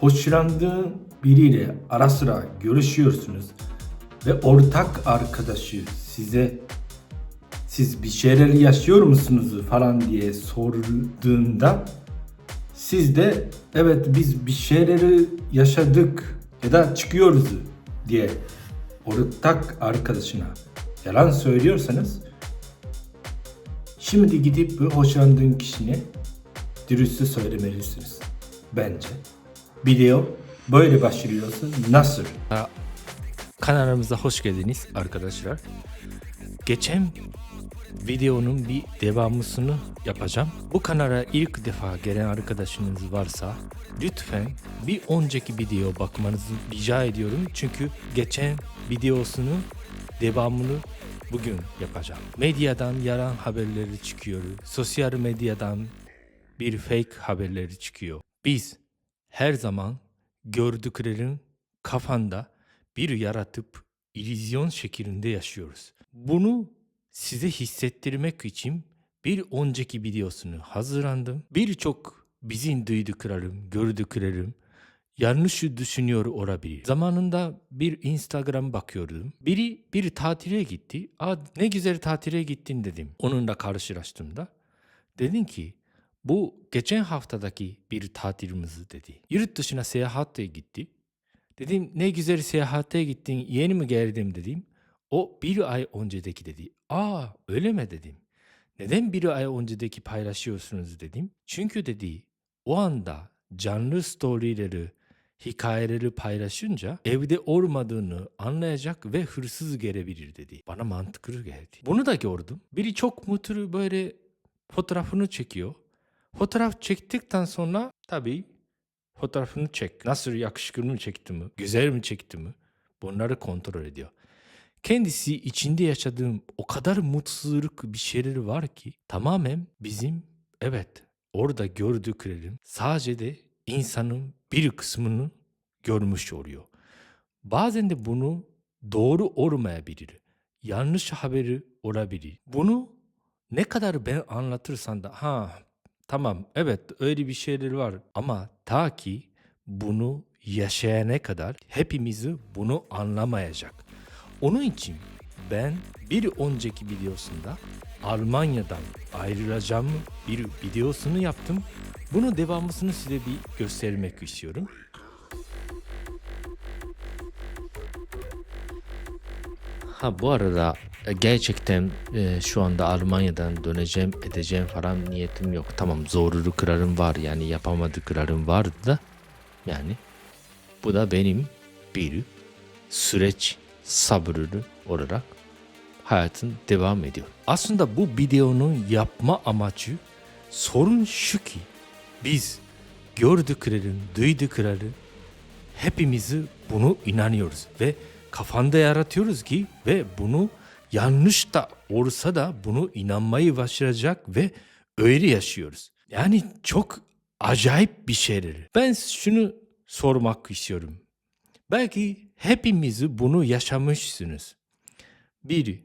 Hoşlandığın biriyle ara sıra görüşüyorsunuz ve ortak arkadaşı size siz bir şeyler yaşıyor musunuz? falan diye sorduğunda siz de evet biz bir şeyleri yaşadık ya da çıkıyoruz diye ortak arkadaşına yalan söylüyorsanız şimdi gidip bu hoşlandığın kişine dürüstü söylemelisiniz bence. Video böyle başlıyorsun. Nasıl? Kanalımıza hoş geldiniz arkadaşlar. Geçen videonun bir devamısını yapacağım. Bu kanala ilk defa gelen arkadaşınız varsa lütfen bir önceki video bakmanızı rica ediyorum. Çünkü geçen videosunu devamını bugün yapacağım. Medyadan yalan haberleri çıkıyor. Sosyal medyadan bir fake haberleri çıkıyor. Biz her zaman gördüklerin kafanda bir yaratıp illüzyon şeklinde yaşıyoruz. Bunu size hissettirmek için bir önceki videosunu hazırlandım. Birçok bizim duyduklarım, gördüklerim yanlış düşünüyor olabilir. Zamanında bir Instagram bakıyordum. Biri bir tatile gitti. Aa, ne güzel tatile gittin dedim. Onunla karşılaştığımda. Dedin ki bu geçen haftadaki bir tatilimiz dedi. Yurt dışına seyahate gitti. Dedim ne güzel seyahate gittin yeni mi geldim dedim. O bir ay öncedeki dedi. Aa öyle mi dedim. Neden bir ay öncedeki paylaşıyorsunuz dedim. Çünkü dedi o anda canlı storyleri, hikayeleri paylaşınca evde olmadığını anlayacak ve hırsız gelebilir dedi. Bana mantıklı geldi. Bunu da gördüm. Biri çok mutlu böyle fotoğrafını çekiyor. Fotoğraf çektikten sonra tabii fotoğrafını çek. Nasıl yakışıklı mı çekti mi? Güzel mi çekti mi? Bunları kontrol ediyor. Kendisi içinde yaşadığım o kadar mutsuzluk bir şeyleri var ki tamamen bizim evet orada gördüklerim sadece de insanın bir kısmını görmüş oluyor. Bazen de bunu doğru olmayabilir. Yanlış haberi olabilir. Bunu ne kadar ben anlatırsam da ha tamam evet öyle bir şeyler var ama ta ki bunu yaşayana kadar hepimizi bunu anlamayacak. Onun için ben bir önceki videosunda Almanya'dan ayrılacağım bir videosunu yaptım. Bunu devamlısını size bir göstermek istiyorum. Ha bu arada gerçekten e, şu anda Almanya'dan döneceğim edeceğim falan niyetim yok. Tamam zorluklarım var yani yapamadıklarım vardı da yani bu da benim bir süreç sabırlı olarak hayatın devam ediyor. Aslında bu videonun yapma amacı sorun şu ki biz gördüklerin, duydukları hepimizi bunu inanıyoruz ve kafanda yaratıyoruz ki ve bunu yanlış da olsa da bunu inanmayı başaracak ve öyle yaşıyoruz. Yani çok acayip bir şeyler. Ben şunu sormak istiyorum. Belki hepimiz bunu yaşamışsınız. Bir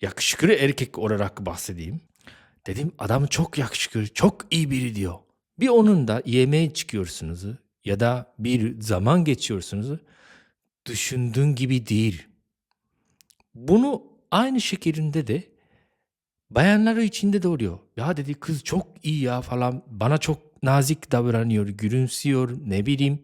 yakışıklı erkek olarak bahsedeyim. Dedim adam çok yakışıklı, çok iyi biri diyor. Bir onun da yemeğe çıkıyorsunuz ya da bir zaman geçiyorsunuz. Düşündüğün gibi değil. Bunu aynı şekilde de bayanları içinde de oluyor. Ya dedi kız çok iyi ya falan bana çok nazik davranıyor, gülümsüyor, ne bileyim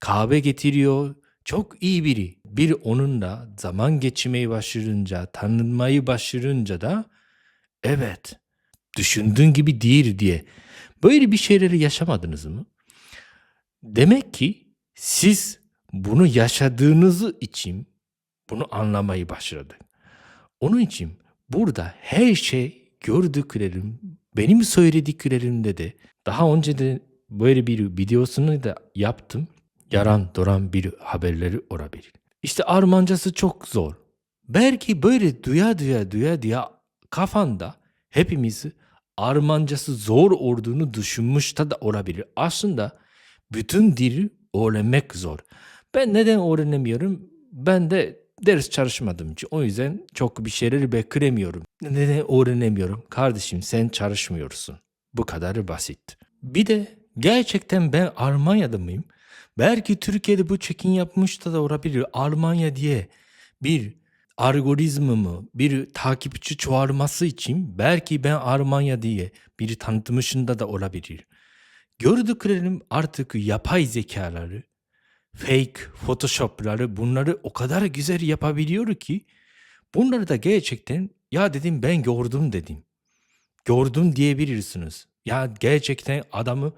kahve getiriyor. Çok iyi biri. Bir onunla zaman geçirmeyi başarınca, tanınmayı başarınca da evet düşündüğün gibi değil diye. Böyle bir şeyleri yaşamadınız mı? Demek ki siz bunu yaşadığınız için bunu anlamayı başardın. Onun için burada her şey gördüklerim, benim söylediklerimde de daha önce de böyle bir videosunu da yaptım. Yaran doran bir haberleri olabilir. İşte Armancası çok zor. Belki böyle duya duya duya duya kafanda hepimiz Armancası zor olduğunu düşünmüş de olabilir. Aslında bütün dili öğrenmek zor. Ben neden öğrenemiyorum? Ben de ders çalışmadığım için. O yüzden çok bir şeyleri beklemiyorum. Neden öğrenemiyorum? Kardeşim sen çalışmıyorsun. Bu kadar basit. Bir de Gerçekten ben Almanya'da mıyım? Belki Türkiye'de bu çekin yapmış da, olabilir. Almanya diye bir algoritmamı, bir takipçi çoğalması için belki ben Almanya diye bir tanıtmışında da olabilir. Gördüklerim artık yapay zekaları, fake photoshopları bunları o kadar güzel yapabiliyor ki bunları da gerçekten ya dedim ben gördüm dedim. Gördüm diyebilirsiniz. Ya gerçekten adamı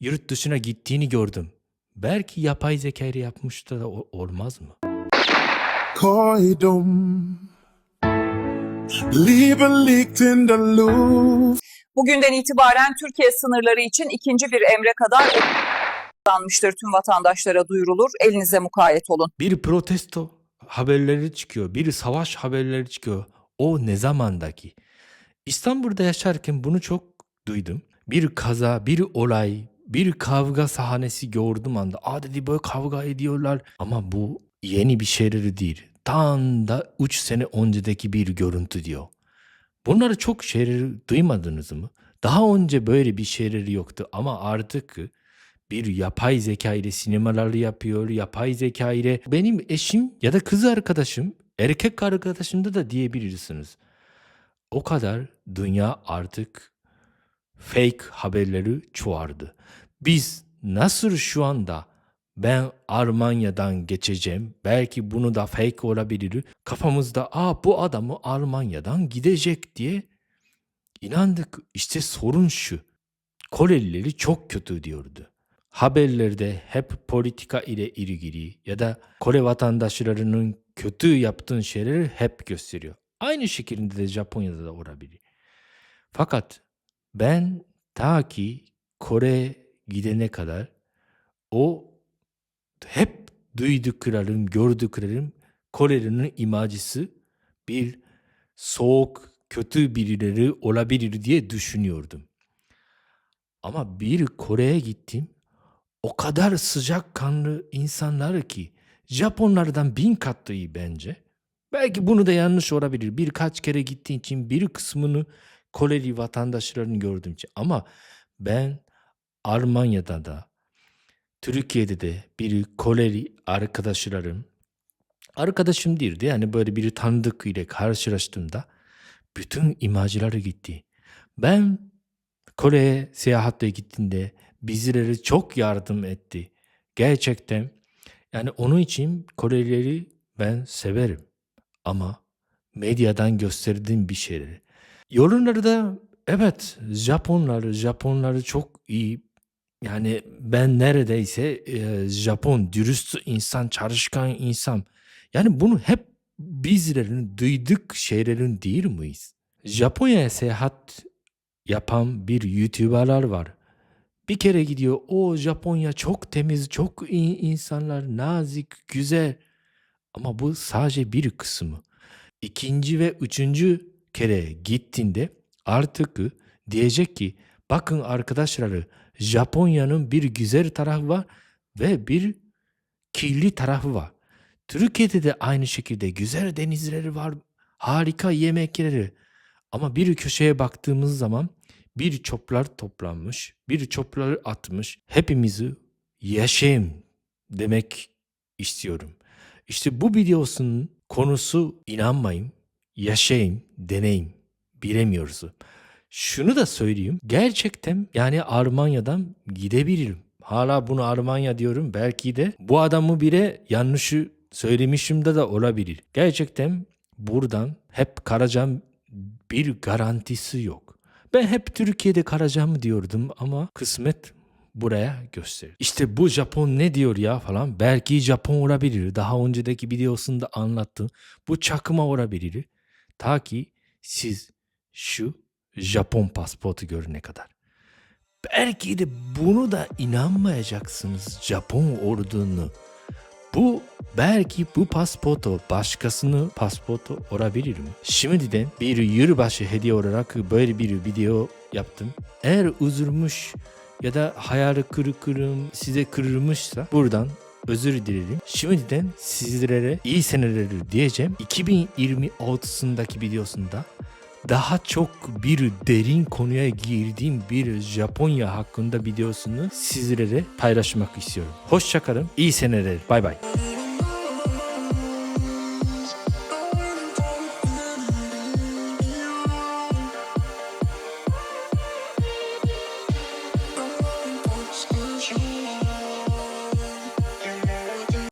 yurt dışına gittiğini gördüm. Belki yapay zeka ile yapmış da olmaz mı? Koydum. Bugünden itibaren Türkiye sınırları için ikinci bir emre kadar kullanmıştır tüm vatandaşlara duyurulur. Elinize mukayyet olun. Bir protesto haberleri çıkıyor, bir savaş haberleri çıkıyor. O ne zamandaki? İstanbul'da yaşarken bunu çok duydum. Bir kaza, bir olay, bir kavga sahnesi gördüm anda. Aa dedi böyle kavga ediyorlar. Ama bu yeni bir şeyleri değil. Tam da 3 sene öncedeki bir görüntü diyor. Bunları çok şeyleri duymadınız mı? Daha önce böyle bir şeyleri yoktu ama artık bir yapay zeka ile sinemaları yapıyor. Yapay zeka ile benim eşim ya da kız arkadaşım, erkek arkadaşım da da diyebilirsiniz. O kadar dünya artık fake haberleri çoğardı. Biz nasıl şu anda ben Almanya'dan geçeceğim. Belki bunu da fake olabilir. Kafamızda Aa, bu adamı Almanya'dan gidecek diye inandık. İşte sorun şu. Korelileri çok kötü diyordu. Haberlerde hep politika ile ilgili ya da Kore vatandaşlarının kötü yaptığın şeyleri hep gösteriyor. Aynı şekilde de Japonya'da da olabilir. Fakat ben ta ki Kore gidene kadar o hep duyduklarım, gördüklerim Kore'nin imajısı bir soğuk, kötü birileri olabilir diye düşünüyordum. Ama bir Kore'ye gittim. O kadar sıcakkanlı insanlar ki Japonlardan bin kat iyi bence. Belki bunu da yanlış olabilir. Birkaç kere gittiğim için bir kısmını Koreli vatandaşlarını gördüm için. Ama ben Almanya'da da Türkiye'de de bir Koreli arkadaşlarım arkadaşım değildi. Yani böyle bir tanıdık ile karşılaştığımda bütün imajları gitti. Ben Kore'ye seyahatle gittiğinde bizlere çok yardım etti. Gerçekten yani onun için Korelileri ben severim. Ama medyadan gösterdiğim bir şeyleri. Yorumları da evet Japonlar, Japonları çok iyi. Yani ben neredeyse e, Japon, dürüst insan, çalışkan insan. Yani bunu hep bizlerin duyduk şeylerin değil miyiz? Japonya'ya seyahat yapan bir YouTuber'lar var. Bir kere gidiyor. O Japonya çok temiz, çok iyi insanlar, nazik, güzel. Ama bu sadece bir kısmı. İkinci ve üçüncü kere gittiğinde artık diyecek ki bakın arkadaşları Japonya'nın bir güzel tarafı var ve bir kirli tarafı var. Türkiye'de de aynı şekilde güzel denizleri var, harika yemekleri. Ama bir köşeye baktığımız zaman bir çöpler toplanmış, bir çöpleri atmış. Hepimizi yaşayın demek istiyorum. İşte bu videosunun konusu inanmayın, yaşayın, deneyin, bilemiyoruz. Şunu da söyleyeyim, gerçekten yani Almanya'dan gidebilirim. Hala bunu Almanya diyorum belki de bu adamı bile yanlışı söylemişim de de olabilir. Gerçekten buradan hep kalacağım bir garantisi yok. Ben hep Türkiye'de kalacağım diyordum ama kısmet buraya gösterir. İşte bu Japon ne diyor ya falan. Belki Japon olabilir. Daha önceki videosunda anlattım. Bu çakma olabilir. Ta ki siz şu Japon pasaportu görene kadar. Belki de bunu da inanmayacaksınız Japon olduğunu. Bu belki bu pasaportu başkasının pasaportu olabilir mi? Şimdiden bir yılbaşı hediye olarak böyle bir video yaptım. Eğer üzülmüş ya da hayal kırıklığım size kırılmışsa buradan özür dilerim. Şimdiden sizlere iyi seneler diyeceğim. 2026'sındaki videosunda daha çok bir derin konuya girdiğim bir Japonya hakkında videosunu sizlere paylaşmak istiyorum. Hoşçakalın. iyi seneler. Bay bay.